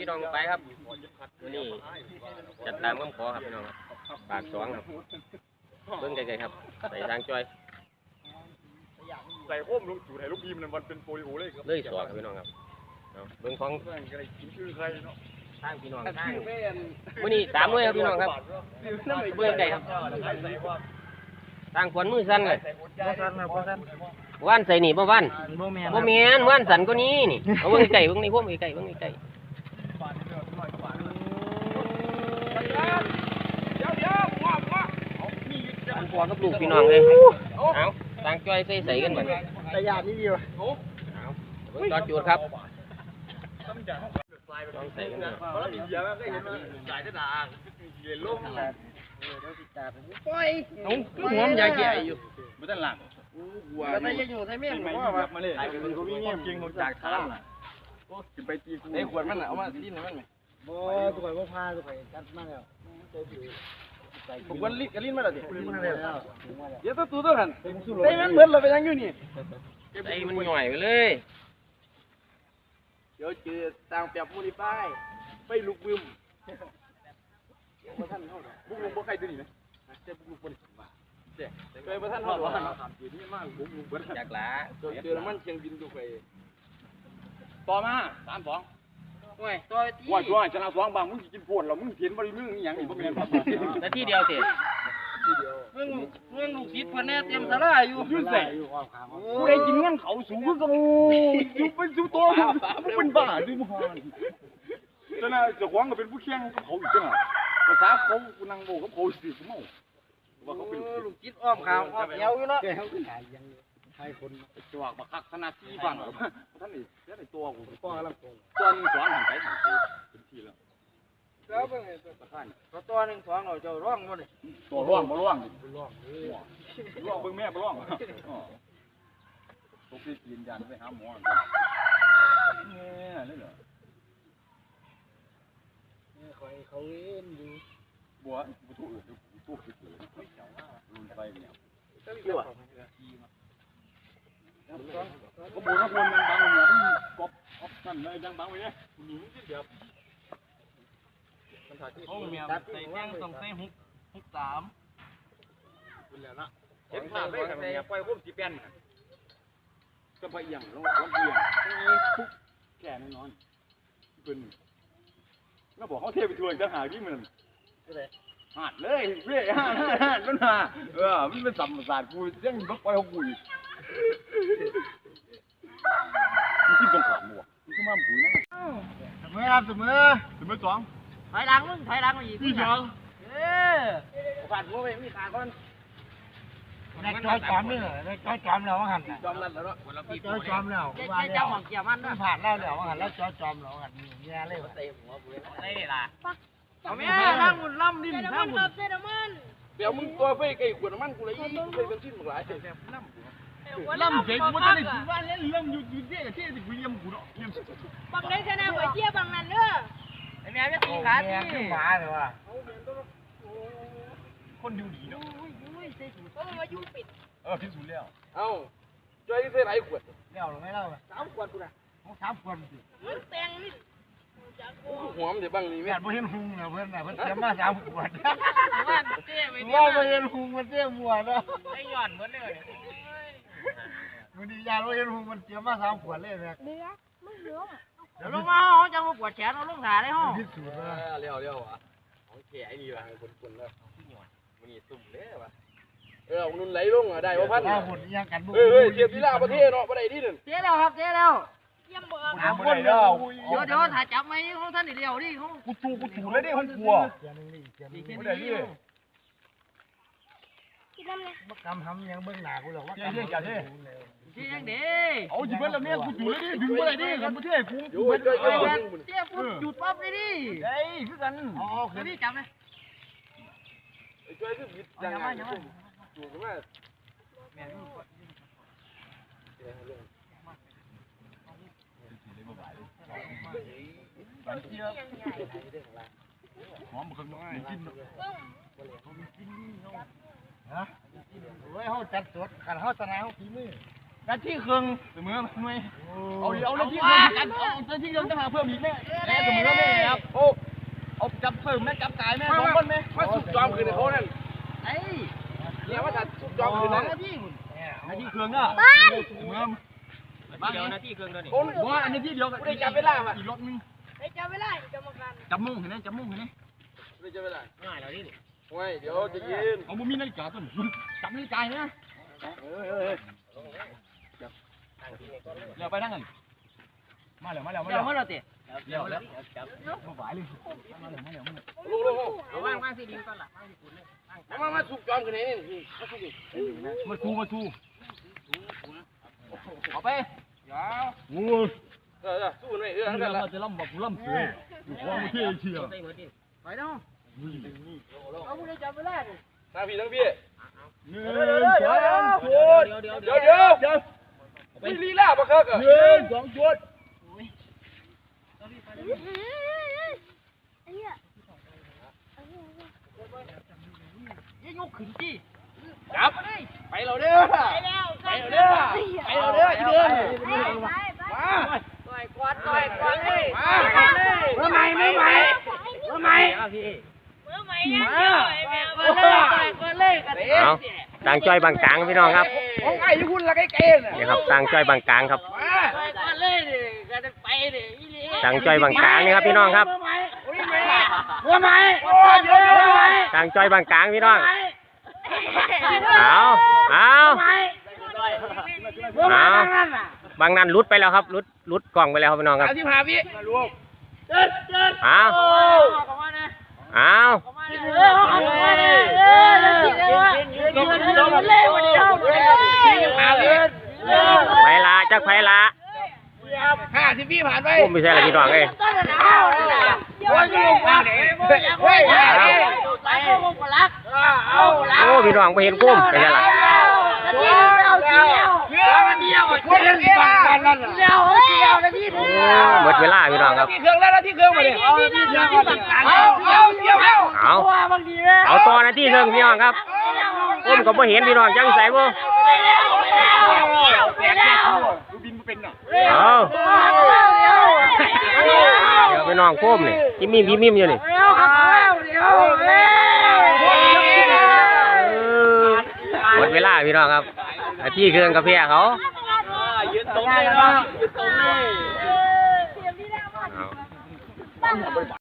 พี่น้องไปครับวันนี้จัดตามคำขอครับพี่น้องครับปากสองครับเบิ่งไกลๆครับใส่ทางจอยใส่โค้มลูกจูดให้ลูกพีมเนี่ยมันเป็นโปลิโอเลยครับเลยสวครับพี่น้องครับเอาเบิ่งของเพื่อนก็เลยกินชื่อใครเนาะทางพี่น้องทางวันนี้สามเลยครับพี่น้องครับเบิ่งไกลครับทางขวัญมือสั่นเลยบ่ทันนะบ่ทันว่านใส่นี่บ่ว่านบ่แม่นบ่แม่นว่านสั่นก็นี้นี่เอาเบิ่งไกลเบิ่งในพวกไกลเบิ่งไก อันพอกับลูกพี่น้องเลยเอาทางจ้อยใส่ใส่กันบัดระยะนี้เดียวเบิ่งจอดจูดครับลองใส่กันน่อยเพราะเราดีเดียวก็เห็นว่าจ่ายได้ด่างเย็นล่มน้องหัวมันยาแก่อยู่ไม่ต้องหลังก็ได้อยู่ใส่เมียเป็นบ่ไงว่าแบมาเลยเป็นคนวิ่งจริงคนจากทางน่ะไปตีกูไอ้ขวดมันน่ะเอามาลิ้นให้มันไหม บ่ตุกไปบ่พาตุกไปจัดมาแล้วผมว่าลิ้นกับลิ้นมาแล้วดิลิ้นมาแล้วเดี๋ยวตัวตัวตัวหันใส่มันเบิดเราไปยังอยู่นี่ใส่มันหน่อยไปเลย เดี๋ยวเจอต่างเปรียบมูลิฟายไปลูกบึมบ่ทันเฮาบุ้งบุ้งบ่ใครตัวนี้นะเจ็บลูกบ่ได้ว่าเจ็บเคยบ่ทันเฮาว่าถามเดี๋ยวนี้มากบุ้งบุ้งเบิดจากหลาเจอแล้วมันเชียงบินดูไปต่อมาสามสอง โอ้ยตัวที่ว่าตัวชนะสองบางมึงกินปวดแล้วมึงเห็นบริมึงอีหยังอีกบ่แม่นครับนาทีเดียวเสร็จเรื่องเรื่องลูกศิษย์เพิ่นแน่เตรียมสาราอยู่ยืดใส่กูได้กินเงินเขาสูงก็อยู่เป็นสู้ตัวมึงมึงเป็นบ้าดิมึงจะน่ะเจ้าของก็เป็นผู้แข่งกับเขาอีกจังอะภาษาเขากูนั่งโบกับเขาสิกูเมาว่าเขาเป็นลูกศิษย์อ้อมขาวอ้อมเอวอยู่เนาะ จวกบักคักขนาดที่บ้านท่านนี่เสียในตัวกูป้อลำตงตัวนึงสอนหันไปหันไปเป็นที่แล้วแล้วเป็นไงตัวท่านก็ตัวหนึ่งสองเราจะร้องบ่ได้ตัวร่วงบ่ร่วงร่วงร่วงเบิ่งแม่บ่ร่วงตกที่กินยันไปหาหมอแม่เลยเหรอคอยเขาเอ็นอยู่บัวบุตุอื่นบุตุคือเกิดรุนไปเนี่ยเกี่ยว ก็บุญก็ควรยังบังอยู่เนี่ยกบกบนั่นเลยยังบังไว้เนี่ยคุณหญิงที่เดียวเขาเมียใส่แท่งต้องใส่หุกหุกสามคุณแล้วนะเห็นภาพเลยครับเนี่ยปล่อยคุ้มสีแป้นก็ไปเอียงลงลงเอียงทุกแก่แน่นอนเป็นแล้วบอกเขาเทไปทวร์จะหาที่มันหาดเลยเว้ยหาดหาดมันหาเออมันเป็นสัมศาสตร์กูยังบักไปล่อยของกูอีก มันกินตรงขามวะมันก็มาปุ๋ยนะเสมอครับเสมอถึงไม่สองถอยหลังมึงถอยหลังมาอีกพี่สองเออผ่านหัวไปมีขาก่อนในจอยจอมนี่เหรอในจอยจอมแล้วว่าหันจอมนั่นแล้วเนาะจอยจอมแล้วว่าแล้วของเกี่ยวมันนะผ่านแล้วแล้วว่าหันแล้วจอยจอมแล้วหันแย่เลยเตะหัวกูเลยล่ะเอาแม่ทางมุนล่ำดินทางมุนเดี๋ยวมึงตัวไปไก่ขวดมันกูเลยยี่เคยเป็นชิ้นหมดหลายเจ๋งกูจะได้ถึงว่าเล่นเรื่องอยู่อยู่เจ๊กับเจ๊สิกูเยี่ยมกูเนาะเยี่ยมบางนั้นชนะหัวเจี๊ยบบางนั้นเด้อไอ้แม่จะตีขาที่หมาเลย ว่ะคนดูดีเนาะเพราะมันมายุ่งปิดเออพิสูจน์แล้วเอ้าจอยที่เท่าไรขวดเลี้ยวหรือไม่เล่าสามขวดกูนะสามขวดสิมันแตงนี่หัวมันจะบังนี่แม่ไม่เห็นหุงนะเพื่อนนะเพื่อนเตรียมมาสามขวดบ้าเจ๊ไปว่าไม่เห็นหุงมันเตรียมหัวนะไอ้หย่อนเหมือนเลย มันดียาไม่เห็นหุงมันเตรียมมาสามขวดเลยแม่เนื้อมึงเนื้อเดี๋ยวลงมาเขาจะมาปวดแขนเอาลงขาได้ห้องพิสูจน์นะเลี้ยวเลี้ยวอะของแก่ไอ้นี่ว่ะคนคนแล้วมันนี่ตุ่มเลยว่ะเออนุ่นไหลลงอะได้ว่าพันหุ่นยังกันบุเฮ้ยเฮ้ยเทียบที่ลาประเทศเนาะประเทศนี่นึงเจ๊แล้วครับเจ๊แล้วเยี่ยมเบิร์สามคนเดียวเดี๋ยวเดี๋ยวถ่ายจับไหมเขาท่านเดียวดิเขากูจูกูจูเลยดิของกูอะดีแค่นี้กินน้ำเลยกำทำยังเบื้องหน้ากูหรอกว่าเจ๊เจ๊เจ๊ ที่ยังดีเอาหยิบไปแล้วเนี่ยกูจูเลยดิดึงไปเลยดิกับประเทศกูอยู่เจ๊เจ๊ปุ๊บหยุดปั๊บเลยดิเฮ้ยคือกันอ๋อคือนี่จับเลยช่วยคือบิดอย่ามาอย่ามาจูกันมาหอมข้างนอกกินฮะโอ้ยเขาจัดสดขันเขาตนาเขาฝี มือนาทีครึ่งเสมอไหมเอาดิเอานาทีครึ่งกันเอานาทีครึ่งจะหาเพิ่มอีกแม่แม่เสมอแม่ครับโอ้เอาจับเพิ่มแม่จับตายแม่สองคนแม่มาสุดจอมคืนเขานั่นไอ้เนี่ยว่าถ้าสุดจอมคืนนั้นนาทีนาทีครึ่งอะเสมอเดี๋ยวนาทีครึ่งตัวนี้โอ้ยว่าอันนี้ที่เดียวกันได้จับเวลาป่ะอีกรถนึงไอ้เจ้าเวลาจะมากันจับมุ่งเห็นไหมจับมุ่งเห็นไหมได้จับเวลาง่ายแล้วนี่โอ้ยเดี๋ยวจะยืนเอาบุมีนาฬิกาต้นจับนาฬิกาเนี่ยเออเออ เดี๋ยวไปนั่งกันมาแล้วมาแล้วมาแล้วมาแล้วเตะเดี๋ยวแล้วมาไหวเลยมาแล้วมาแล้วมาแล้วลูกลูกเอาว่างว่างสิดินก่อนล่ะว่างสิคุณเลยมามาสุกจอมกันนี่มาสู้มาสู้เอาไปยาวงูเออสู้หน่อยเออนั่นแหละจะล่ำบอกกูล่ำเสืออยู่ควงมือเที่ยเชียวใส่หมดดิเอาผู้ใดจะเวลาดิทั้งพี่ทั้งพี่หนึ่งสองเดี๋ยวเดี๋ยวเดี๋ยวเดี๋ยวเดี๋ยวเดี๋ยว ไม่ลีลาปะครับหนึ่งสองจุดไอ้เนี่ยจับไปเราเด้อไปแล้วไปเราเด้อไปเราเด้ออีเดือนไปไปไปมาต่อยกวาดต่อยกวาดเลยมาเมื่อไหร่เมื่อไหร่เมื่อไหร่เอาพี่เมื่อไหร่ยังเดียวไอ้แมวกวาดเลยต่อยกวาดเลยกันเอาต่างจ้อยบางกลางพี่น้องครับ ของไอ้ยุคุณละไก่เกณฑ์นี่ครับต่างจ้อยบางกลางครับมาต่อยกวาดเลยดิกันไปดิอีหลีต่างจ้อยบางกลางนี่ครับพี่น้องครับเมื่อไหร่โอ้ยเดี๋ยวเดี๋ยวต่างจ้อยบางกลางพี่น้องเอาเอาเอาบางนั้นรุดไปแล้วครับรุดรุดกล่องไปแล้วครับพี่น้องครับเอาที่พาพี่มาลูกเอาเอา ไผละจักไผละห้าสิบพี่ผ่านไปพุ่มไม่ใช่ละพี่น้องเอ้ยโอ้ยลงมาเด็เฮ้ยโอ้พี่น้องไปเห็นกุ้มไปใช่ละเดียวเดียวเดียวเดียวคนเล่นบ้านนั่นน่ะเดียวเดียวนะพี่โอ้หมดเวลาพี่น้องครับที่เครื่องแล้วที่เครื่องมาดิเอาที่เครื่องเอาเอาเดียวเอาเอาเอาต่อนาทีเรื่องพี่น้องครับ กุ้มก็บ่เห็นพี่น้องจังใส่บ่ดูบินมาเป็นน่ะเอาเดี๋ยวพี่น้องกุ้มนี่ที่มีพี่มิมอยู่นี่หมดเวลาพี่น้องครับนาทีเครื่องกาแฟเขายืนตรงนี้นะยืนตรงนี้เอา